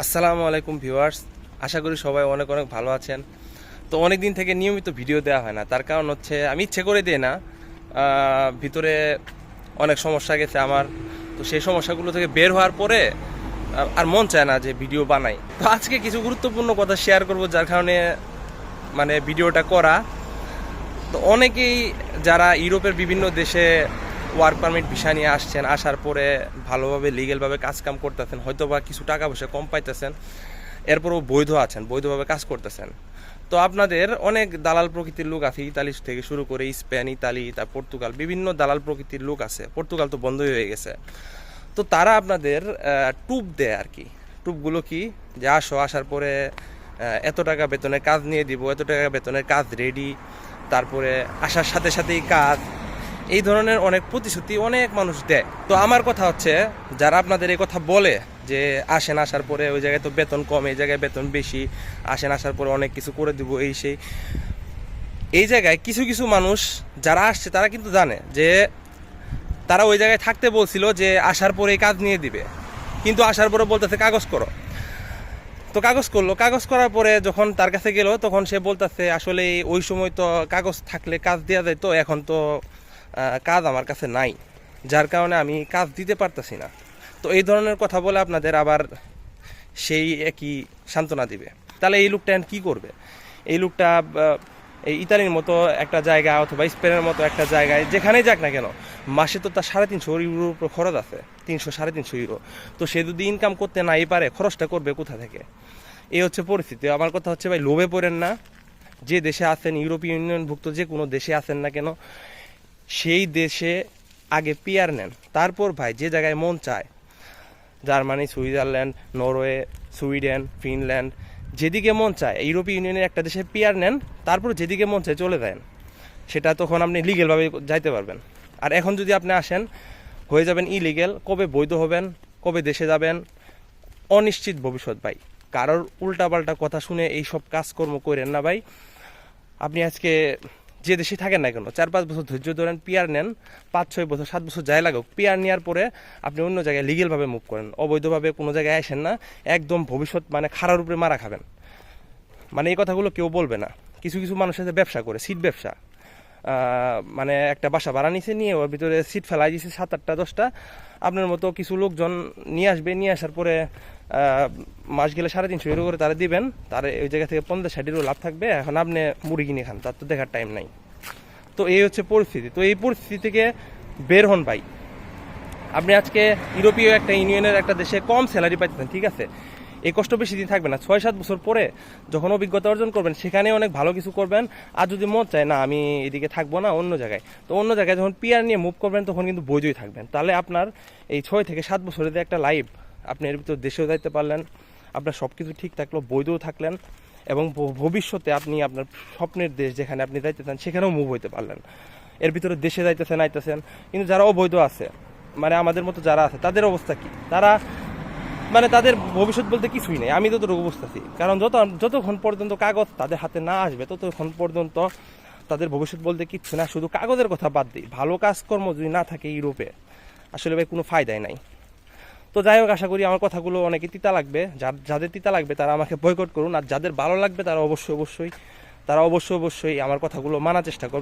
আসসালামু আলাইকুম ভিউয়ার্স। আশা করি সবাই অনেক অনেক ভালো আছেন। তো অনেক দিন থেকে নিয়মিত ভিডিও দেওয়া হয় না। তার কারণ হচ্ছে আমি ইচ্ছে করে দিই না। ভিতরে অনেক সমস্যা গেছে আমার। তো সেই সমস্যাগুলো থেকে বের হওয়ার পরে আর মন চায় না যে ভিডিও বানাই। তো আজকে কিছু গুরুত্বপূর্ণ কথা শেয়ার করব, যার কারণে মানে ভিডিওটা করা। তো অনেকেই যারা ইউরোপের বিভিন্ন দেশে ওয়ার্ক পারমিট ভিসা নিয়ে আসছেন, আসার পরে ভালোভাবে লিগেলভাবে কাজ কাম করতেছেন হয়তো বা কিছু টাকা পয়সা কম পাইতেছেন, এরপরও বৈধ আছেন, বৈধভাবে কাজ করতেছেন। তো আপনাদের অনেক দালাল প্রকৃতির লোক আছে, ইতালি থেকে শুরু করে স্পেন, ইতালি, তার পর্তুগাল, বিভিন্ন দালাল প্রকৃতির লোক আছে, পর্তুগাল তো বন্ধই হয়ে গেছে। তো তারা আপনাদের টুপ দেয় আর কি। টুপগুলো কি? যে আসো, আসার পরে এত টাকা বেতনের কাজ নিয়ে দিব, এত টাকা বেতনের কাজ রেডি তারপরে আসার সাথে সাথেই কাজ এই ধরনের অনেক প্রতিশ্রুতি অনেক মানুষ দেয়। তো আমার কথা হচ্ছে, যারা আপনাদের এই কথা বলে যে আসেন আসার পরে ওই জায়গায় তো বেতন কম, এই জায়গায় বেতন বেশি, আসেন আসার পরে অনেক কিছু করে দিব, এই সেই। এই জায়গায় কিছু কিছু মানুষ যারা আসছে, তারা কিন্তু জানে যে তারা ওই জায়গায় থাকতে বলছিল যে আসার পরে কাজ নিয়ে দিবে। কিন্তু আসার পরে বলতেছে, কাগজ করো। তো কাগজ করল। কাগজ করার পরে যখন তার কাছে গেল, তখন সে বলতেছে আসলে ওই সময় তো কাগজ থাকলে কাজ দেওয়া যায় তো এখন তো কাজ আমার কাছে নাই, যার কারণে আমি কাজ দিতে পারতেছি না। তো এই ধরনের কথা বলে আপনাদের আবার সেই একই সান্ত্বনা দিবে। তাহলে এই লোকটা কি করবে? এই লোকটা এই ইতালির মতো একটা জায়গা অথবা স্পেনের মতো একটা জায়গায়, যেখানেই যাক না কেন, মাসে তো তার সাড়ে তিনশো ইউরোর উপর খরচ আছে, তিনশো, সাড়ে তিনশো ইউরো। তো সে যদি ইনকাম করতে নাই পারে, খরচটা করবে কোথা থেকে? এই হচ্ছে পরিস্থিতি। আমার কথা হচ্ছে ভাই, লোভে পড়েন না। যে দেশে আছেন, ইউরোপীয় ইউনিয়নভুক্ত যে কোনো দেশে আছেন না কেন সেই দেশে আগে পিয়ার নেন। তারপর ভাই যে জায়গায় মন চায়, Germany, Switzerland, Norway, Sweden, Finland, যেদিকে মন চায়, ইউরোপীয় ইউনিয়নের একটা দেশে পিয়ার নেন, তারপর যেদিকে মন চায় চলে যান। সেটা তখন আপনি লিগেলভাবে যাইতে পারবেন। আর এখন যদি আপনি আসেন, হয়ে যাবেন ইলিগেল কবে বৈধ হবেন, কবে দেশে যাবেন, অনিশ্চিত ভবিষ্যৎ ভাই। কারোর উল্টাপাল্টা কথা শুনে এই সব কাজকর্ম করেন না ভাই। আপনি আজকে যে দেশে থাকেন না কেন, চার পাঁচ বছর ধৈর্য ধরেন, পিয়ার নেন, পাঁচ ছয় বছর, সাত বছর যাই লাগুক, পিয়ার নেওয়ার পরে আপনি অন্য জায়গায় লিগেলভাবে মুভ করেন, অবৈধভাবে কোনো জায়গায় আসেন না, একদম ভবিষ্যৎ মানে খারার উপরে মারা খাবেন। মানে এই কথাগুলো কেউ বলবে না। কিছু কিছু মানুষের সাথে ব্যবসা করে সিট ব্যবসা। মানে একটা বাসা ভাড়া নিচে নিয়ে ওর ভিতরে সিট ফেলাই দিয়েছে সাত আটটা, দশটা। আপনার মতো কিছু লোকজন নিয়ে আসবে, নিয়ে আসার পরে মাস গেলে সাড়ে তিনশো ইউরো করে তারা দিবেন। তার ওই জায়গা থেকে পঞ্চাশ, ষাট ইউরো লাভ থাকবে। এখন আপনি মুড়ি কিনে খান, তার তো দেখার টাইম নাই। তো এই হচ্ছে পরিস্থিতি। তো এই পরিস্থিতি থেকে বের হন ভাই। আপনি আজকে ইউরোপীয় একটা ইউনিয়নের একটা দেশে কম স্যালারি পাইতেছেন, ঠিক আছে? এই কষ্ট বেশি দিন থাকবে না। ছয়, সাত বছর পরে যখন অভিজ্ঞতা অর্জন করবেন, সেখানে অনেক ভালো কিছু করবেন। আর যদি মন চায়, না, আমি এদিকে থাকব না, অন্য জায়গায়। তো অন্য জায়গায় যখন পিয়ার নিয়ে মুভ করবেন, তখন কিন্তু বৈধই থাকবেন। তাহলে আপনার এই ছয় থেকে সাত বছরের একটা লাইফ আপনি এর ভিতর দেশেও যাইতে পারলেন, আপনার সব কিছু ঠিক থাকল বৈধও থাকলেন, এবং ভবিষ্যতে আপনি আপনার স্বপ্নের দেশ যেখানে আপনি যাইতে চান, সেখানেও মুভ হইতে পারলেন। এর ভিতরে দেশে যাইতেছেন, আইতেছেন, কিন্তু যারা অবৈধ আছে মানে আমাদের মতো যারা আছে, তাদের অবস্থা কি? তারা মানে তাদের ভবিষ্যৎ বলতে কিছুই নেই। আমি ততটুকু বুঝতেছি। কারণ যত, যতক্ষণ পর্যন্ত কাগজ তাদের হাতে না আসবে, ততক্ষণ পর্যন্ত তাদের ভবিষ্যৎ বলতে কিচ্ছু না। শুধু কাগজের কথা বাদ দিই। ভালো কাজকর্ম যদি না থাকে ইউরোপে, আসলে ভাই কোনো ফায়দাই নাই। তো যাই হোক, আশা করি আমার কথাগুলো অনেকে তিতা লাগবে। যার, যাদের তিতা লাগবে তারা আমাকে বয়কট করুন। আর যাদের ভালো লাগবে তারা অবশ্যই অবশ্যই, তারা অবশ্যই অবশ্যই আমার কথাগুলো মানার চেষ্টা করবে।